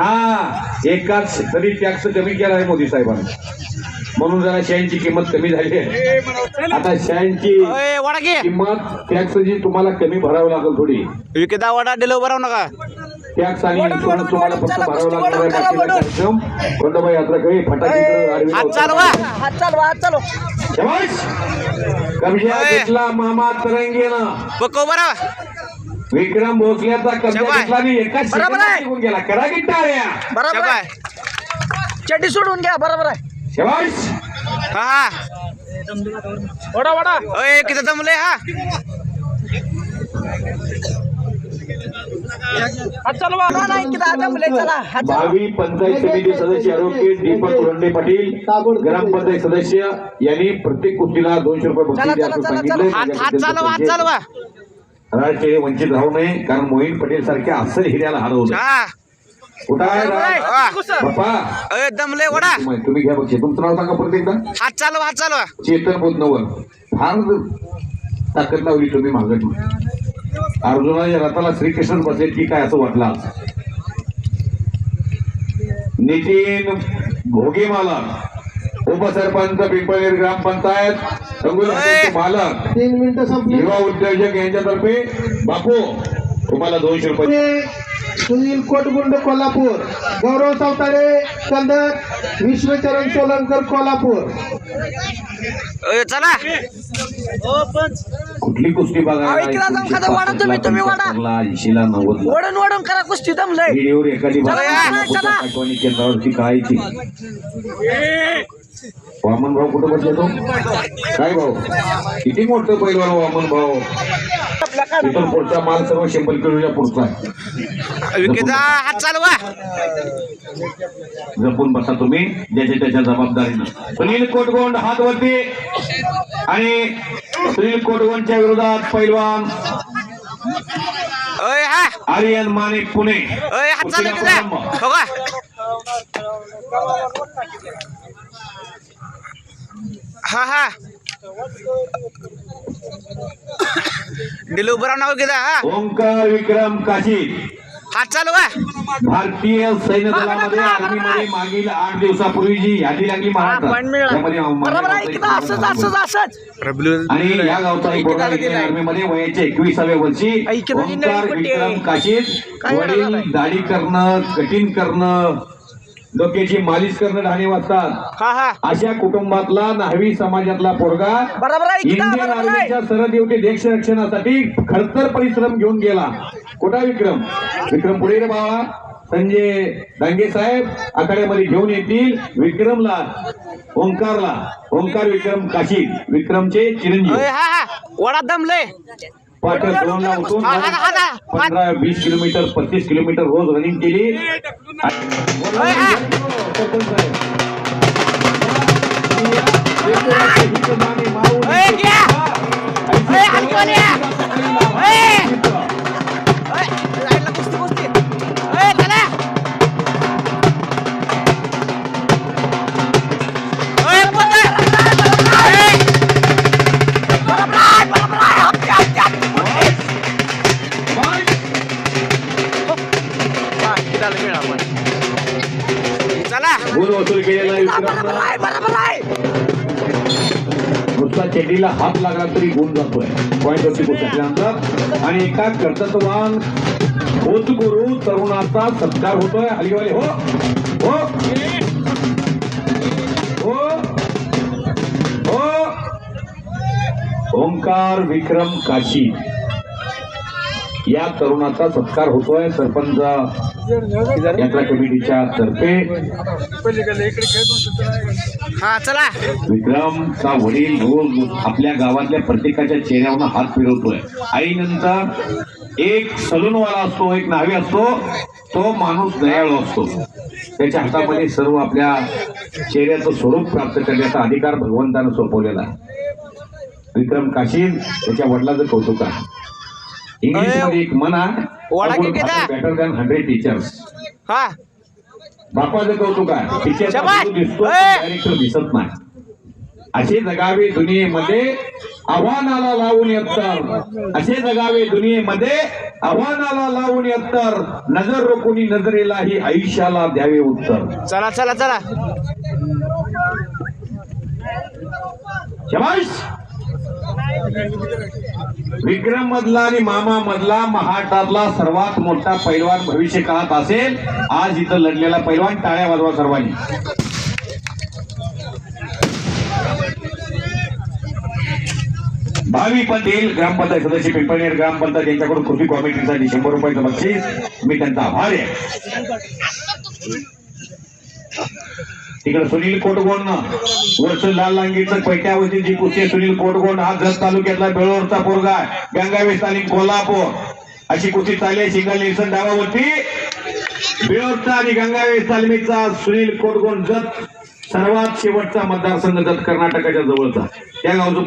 हा एकाच तरी टॅक्स कमी केला आहे मोदी साहेबांनी. म्हणून जरा शेळ्यांची किंमत कमी झाली आहे. आता शेळ्यांची घे. किंमत टॅक्स जी तुम्हाला कमी भरावं लागेल थोडी. विकेदा वडा दिलं उभं राहू नका. टॅक्स आणि इन्शुरन्स तुम्हाला फक्त भरावं लागणार आहे. खंडोबा यात्रा काही फटाके. घेतला मामा तरंगेनं. बघ उभं राहा. विक्रम भोसल्याचा कब्जा. घेतला आणि बरोबर. निघून गेला. करा की टाळ्या बरोबर आहे. चड्डी सोडून घ्या बरोबर आहे. शाबास! हा. हा वडा वडा ओय किती जमले हा. हात चालवा. नाही की दादा मुले चला हात चालवा. भावी पंचायत समिती सदस्य ॲडव्होकेट दीपक उरंडे पाटील ग्रामपंचायत सदस्य यांनी प्रत्येक कुस्तीला दोनशे रुपये बक्षीस चला, द्यायचं चला, चला, सांगितलंय. हात हात चालवा हात चालवा. राजकीय वंचित राहू नये कारण मोहीन पटेल सारख्या अस्सल हिऱ्याला हरवलं दमले वडा. तुम्ही घ्या बक्षीस तुमचं नाव सांगा परत एकदा. हात चालवा हात चालवा. चेतन बोधनवर. फार ताकद लावली तुम्ही मागत अर्जुनाच्या रथाला श्रीकृष्ण बसले की काय असं वाटलं. नितीन भोगीमाला. उपसरपंच पिंपळनेर ग्रामपंचायत रंगोली मालक तीन मिनिटं संपली. युवा उद्योजक यांच्यातर्फे बापू तुम्हाला दोनशे रुपये. सुनील कोटगुंड कोल्हापूर. गौरव सावतारे कंदर विश्वचरण सोलंकर कोल्हापूर. चला. कुठली कुस्ती बघा इकडं जाऊन खाता वाढा तुम्ही, तुम्ही वाढा. ऐंशीला नव्वद वडून वडून करा कुस्ती दमलंय. व्हिडिओवर एखादी चला, चला. आठवणी केंद्रावरती कळायची वामन भाऊ कुठं बसले तो? काय भाऊ? किती मोठं पैलवान वामन भाऊ इथून पुढचा माल सर्व शंभर किलोच्या पुढचा आहे. हात चालवा. जपून बसा तुम्ही ज्याच्या त्याच्या जबाबदारीनं. सुनील कोटगोंड हात वरती आणि सुनील कोटगोंडच्या विरोधात हा. आर्यन माणिक पुणे. हात चालू. हो हा. हा दिलं उभं नका विकेदा हा. ओंकार विक्रम काशी हात चालवा भारतीय सैन्य दलामध्ये आर्मीमध्ये मागील आठ दिवसापूर्वी जी यादी लागली पॉईंट मिळाला. त्यामध्ये बरोबर आहे की असंच असंच असंच. आणि या गावचा एक बोर्डा इंडियन आर्मीमध्ये वयाच्या एकविसाव्या वर्षी ऐक्य ओंकार नवीन पट्टी आहे. विक्रम काशीद काय वडील? दाढी करणं कठीण करणं डोक्याची मालिश करणं ढाणे वाजतात. हा अशा कुटुंबातला न्हावी समाजातला पोरगा इंडियन आर्मीच्या सरहद येवटे देश रक्षणासाठी खडतर परिश्रम घेऊन गेला. कुठा विक्रम? विक्रम पुढे रे बाळा. संजय डांगे साहेब आखाड्यामध्ये घेऊन येतील विक्रमला ओंकारला. ओंकार विक्रम काशी विक्रमचे चिरंजीव. वडा दमले पाठ दोनला उठून हा, हा, हा, हा. पंधरा वीस किलोमीटर पस्तीस किलोमीटर रोज रनिंग केली ओय वसूल केलेला नुसता चेडीला हात लागला तरी गुण जातोय. पॉईंट वरती पोहोचल्यानंतर आणि एका कर्तृत्ववान होत गुरु तरुणाचा सत्कार होतोय. हलीवाले हो. हो. हो. हो. ओंकार विक्रम काशी. या तरुणाचा सत्कार होतोय सरपंच यात्रा कमिटीच्या तर्फे. हा चला. विक्रमचा वडील रोज आपल्या गावातल्या प्रत्येकाच्या चेहऱ्यावर हात फिरवतोय. आईनंतर एक सलूनवाला असतो एक न्हावी असतो तो माणूस दयाळू असतो. त्याच्या हातामध्ये सर्व आपल्या चेहऱ्याचं स्वरूप प्राप्त करण्याचा अधिकार भगवंतानं सोपवलेला आहे. विक्रम काशीद त्याच्या वडिलाचं कौतुक आहे. इंग्लिशमध्ये एक म्हणा? बेटर दॅन हंड्रेड टीचर्स हा. बापाचं कौतुक आहे. गुरु दिसतो. डायरेक्टर दिसत नाही. असे जगावे दुनियेमध्ये आव्हानाला लावून यत्तर असे जगावे दुनियेमध्ये आव्हानाला लावून यत्तर नजर रोखुनी नजरेलाही आयुष्याला द्यावे उत्तर. चला चला चला. शबाश विक्रम मधला आणि मामा मधला महाराष्ट्रातला सर्वात मोठा पैलवान भविष्य काळात असेल. आज इथं लढलेला पैलवान टाळ्या वाजवा सर्वांनी. भावी पटेल ग्रामपंचायत सदस्य पिंपळनेर ग्रामपंचायत यांच्याकडून कृती कॉमिटीसाठी शंभर रुपयाचं बक्षीस. मी त्यांचा आभार आहे. तिकडे सुनील कोटगोंड वर्ष लाल लांगीचं पैट्यावरची जी सुनील कोटगोंड हा जत तालुक्यातला बेळोरचा पोरगा आहे. गंगावेश कोल्हापूर. अशी कुस्ती चालली आहे सिंगल नेल्सन डावावरती. बेळोरचा आणि गंगावेश तालमीचा सुनील कोटगोंड जत सर्वात शेवटचा मतदारसंघ जत कर्नाटकाच्या जवळचा. या गावचं